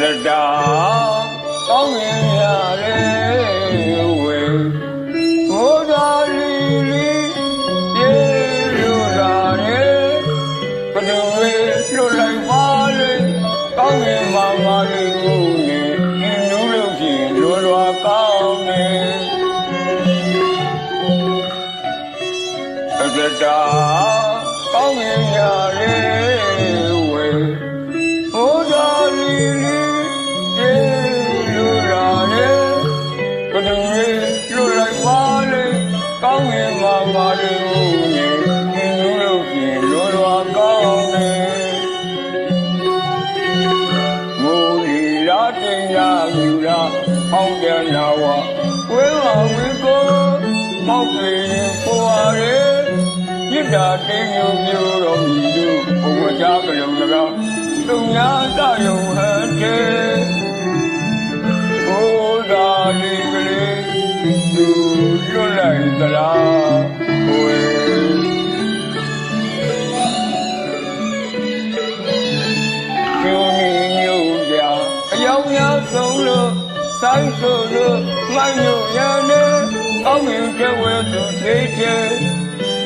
တာကောင်းရင်ရတယ်ဝေဘုရားလီလီပြေလို့လာတယ်ဘယ်လိုလဲလွတ်လိုက်ပါလေကောင်းရင်မာမာလေးကိုနေဒီလိုလို့ဖြစ်လွယ်လွာကောင်းနေတတာကောင်းရင်ရတ မာလေးကိုနေဒီလိုလို့ပြင်လွယ်လွာကောင်းနေမိုးလီလာတင်ညာမြူလာပေါင်းပြန်လာဝဝဲဝဝေကိုမောက်ပြေပေါ်ရယ်မြစ်တာတင်းညိုမျိုးတော်မူတို့ဘုံမချကလုံး၎င်းသူများတယုံဟန်တဲ့ဘုရားလေးကလေးသူလွတ်လိုက်သလား ဆုံးလို့ဆိုင်ဆိုလို့မိုင်းညို့ရနေအောင်းမြင်ကျဝဲသူသေးချေ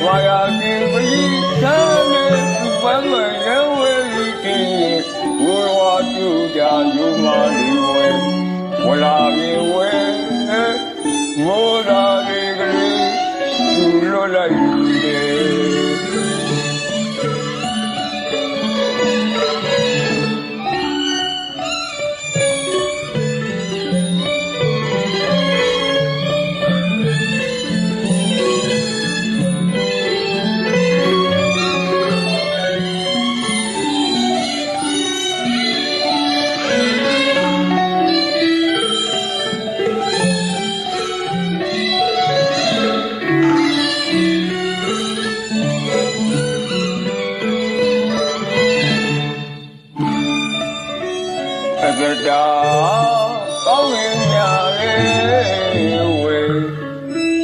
ဝါယာဒီပကြီးသမ်းနေသူပန်းမရဲဝဲပြီးတည်ဝေဝါကျူကြယူမာလီဝဲဝလာ အကတာကောင်းရင်ညာလေဝေ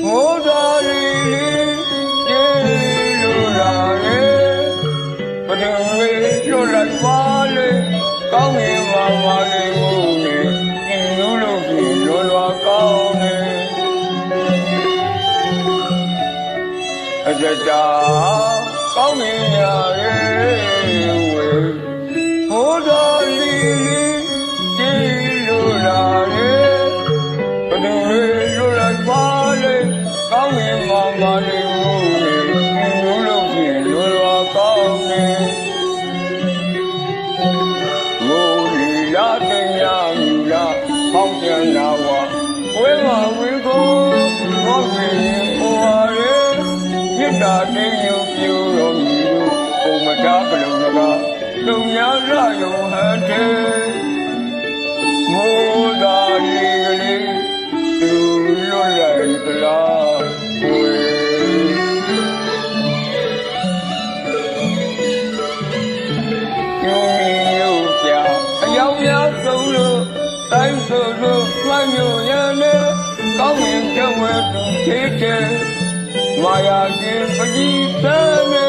မိုးသားလီလီကျေလူလာလေဘယ်သူလေလွတ်လိုက်ပါလေကောင်းရင်မာမာလေးကိုနေဒီလိုလို့ပြေလွယ်လွာကောင်းနေအကတာကောင်းရင်ညာလေဝေဘုရားလီ င်းပြန်လာဝဝဲမဝေကိုဘောပြေပေါ်ရယ်မြစ်တာတင်းယူပြူတော်မူလို့ပုံမတားပလုံကလူများရယုံဟန်တဲ့မိုးသာလီကလေးသူလွတ်လိုက်သလားဝေညိုမီညိုပြအယောင်များဆုံးလို့ တိုင်းဆိုလို့မှန်ညိုရနေကောင်းရင်ကြဝဲသူသေးတယ်မာယာကြီးပကြီးသမ်းနေ